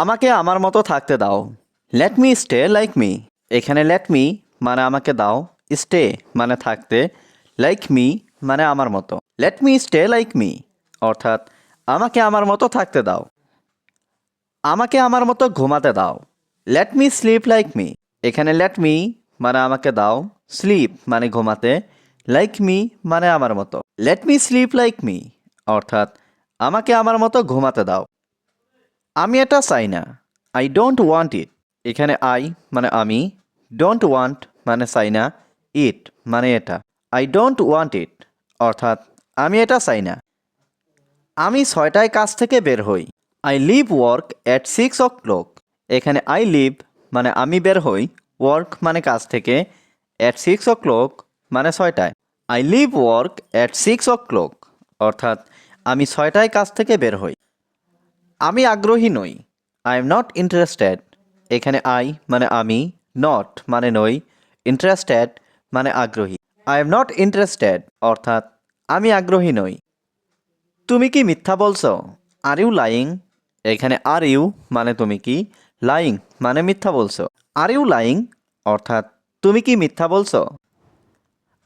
আমাকে আমার মতো থাকতে দাও। Let me stay like me এখানে লেট মি মানে আমাকে দাও। স্টে মানে থাকতে। লাইক মি মানে আমার মতো। Let me stay like me অর্থাৎ, আমাকে আমার মতো থাকতে দাও। আমাকে আমার মতো ঘুমাতে দাও। Let me sleep like me এখানে লেট মি মানে আমাকে দাও। স্লিপ মানে ঘুমাতে। লাইক মি মানে আমার মতো। Let me sleep like me অর্থাৎ, আমাকে আমার মতো ঘুমাতে দাও। আমি এটা চাই না। আই ডোন্ট ওয়ান্ট ইট এখানে আই মানে আমি। ডোন্ট ওয়ান্ট মানে চাই না। ইট মানে এটা। আই ডোন্ট ওয়ান্ট ইট অর্থাৎ আমি এটা চাই না। আমি ছয়টায় কাজ থেকে বের হই। I leave work at six o'clock এখানে আই লিভ মানে আমি বের হই। ওয়ার্ক মানে কাজ থেকে অ্যাট সিক্স ও ক্লক মানে ছয়টায়। I leave work at six o'clock অর্থাৎ আমি ছয়টায় কাজ থেকে বের হই। আমি আগ্রহী নই। আই এম নট ইন্টারেস্টেড এখানে আই মানে আমি নট মানে নই ইন্টারেস্টেড মানে আগ্রহী। আই এম নট ইন্টারেস্টেড অর্থাৎ আমি আগ্রহী নই। তুমি কি মিথ্যা বলছো? আর ইউ লাইং এখানে আর ইউ মানে তুমি কি? লাইং মানে মিথ্যা বলছো। আর ইউ লাইং অর্থাৎ তুমি কি মিথ্যা বলছো?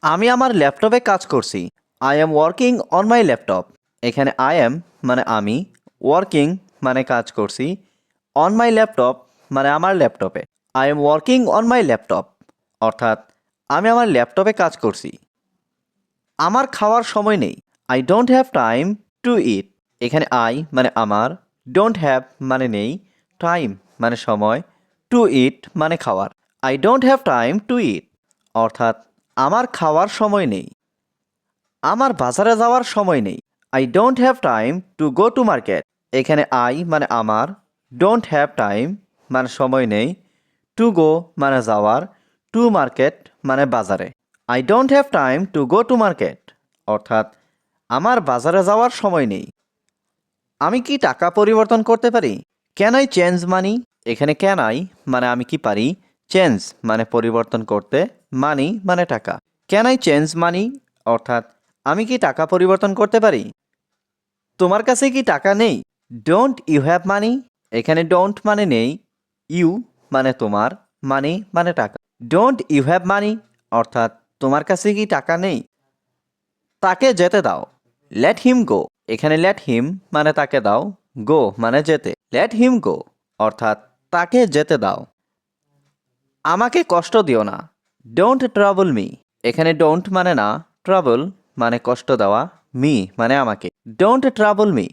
আমি আমার ল্যাপটপে কাজ করছি। I am working on my laptop এখানে আই এম মানে আমি ওয়ার্কিং মানে কাজ করছি অন মাই ল্যাপটপ মানে আমার ল্যাপটপে I am working on my laptop অর্থাৎ আমি আমার ল্যাপটপে কাজ করছি। আমার খাওয়ার সময় নেই। I don't have time to eat এখানে আই মানে আমার ডোন্ট হ্যাভ মানে নেই। টাইম মানে সময়। টু ইট মানে খাওয়ার। I don't have time to eat অর্থাৎ আমার খাওয়ার সময় নেই। আমার বাজারে যাওয়ার সময় নেই। I don't have time to go to market এখানে আই মানে আমার ডোন্ট হ্যাভ টাইম মানে সময় নেই টু গো মানে যাওয়ার টু মার্কেট মানে বাজারে। I don't have time to go to market অর্থাৎ, আমার বাজারে যাওয়ার সময় নেই। আমি কি টাকা পরিবর্তন করতে পারি? ক্যান আই চেঞ্জ মানি এখানে ক্যান আই মানে আমি কি পারি? চেঞ্জ মানে পরিবর্তন করতে মানি মানে টাকা। ক্যান আই চেঞ্জ মানি অর্থাৎ, আমি কি টাকা পরিবর্তন করতে পারি? তোমার কাছে কি টাকা নেই? ডোন্ট ইউ হ্যাভ মানি এখানে ডোন্ট মানে নেই। ইউ মানে তোমার। মানি মানে টাকা। ডোন্ট ইউ হ্যাভ মানি অর্থাৎ তোমার কাছে কি টাকা নেই? তাকে যেতে দাও। লেট হিম গো এখানে লেট হিম মানে তাকে দাও। গো মানে যেতে। লেট হিম গো অর্থাৎ তাকে যেতে দাও। আমাকে কষ্ট দিও না। ডোন্ট ট্রাবল মি এখানে ডোন্ট মানে না। ট্রাবল মানে কষ্ট দেওয়া। মি মানে আমাকে। ডোন্ট ট্রাবল মি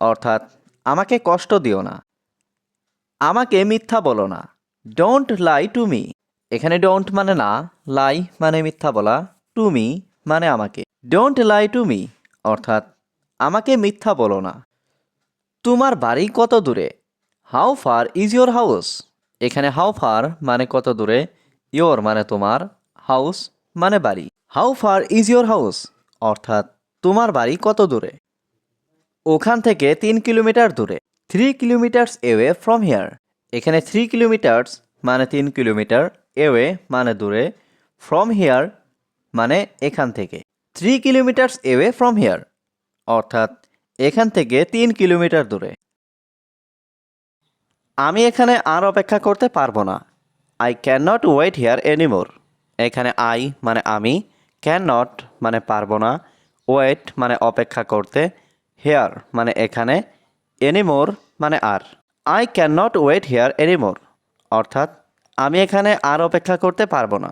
অর্থাৎ আমাকে কষ্ট দিও না। আমাকে মিথ্যা বলো না। ডোন্ট লাই টু মি এখানে ডোন্ট মানে না লাই মানে মিথ্যা বলা। টু মি মানে আমাকে। ডোন্ট লাই টু মি অর্থাৎ আমাকে মিথ্যা বলো না। তোমার বাড়ি কত দূরে? How far is your house এখানে হাউ ফার মানে কত দূরে? ইয়োর মানে তোমার হাউস মানে বাড়ি। How far is your house অর্থাৎ তোমার বাড়ি কত দূরে? ওখান থেকে তিন কিলোমিটার দূরে three kilometres away from here এখানে থ্রি কিলোমিটার্স মানে তিন কিলোমিটার এওয়ে মানে দূরে ফ্রম হিয়ার মানে এখান থেকে। Three kilometres away from here অর্থাৎ এখান থেকে তিন কিলোমিটার দূরে। আমি এখানে আর অপেক্ষা করতে পারব না। I can not wait here anymore এখানে আই মানে আমি ক্যান নট মানে পারব না। ওয়েট মানে অপেক্ষা করতে হেয়ার মানে এখানে এনিমোর মানে আর। I can not wait here anymore অর্থাৎ আমি এখানে আর অপেক্ষা করতে পারব না।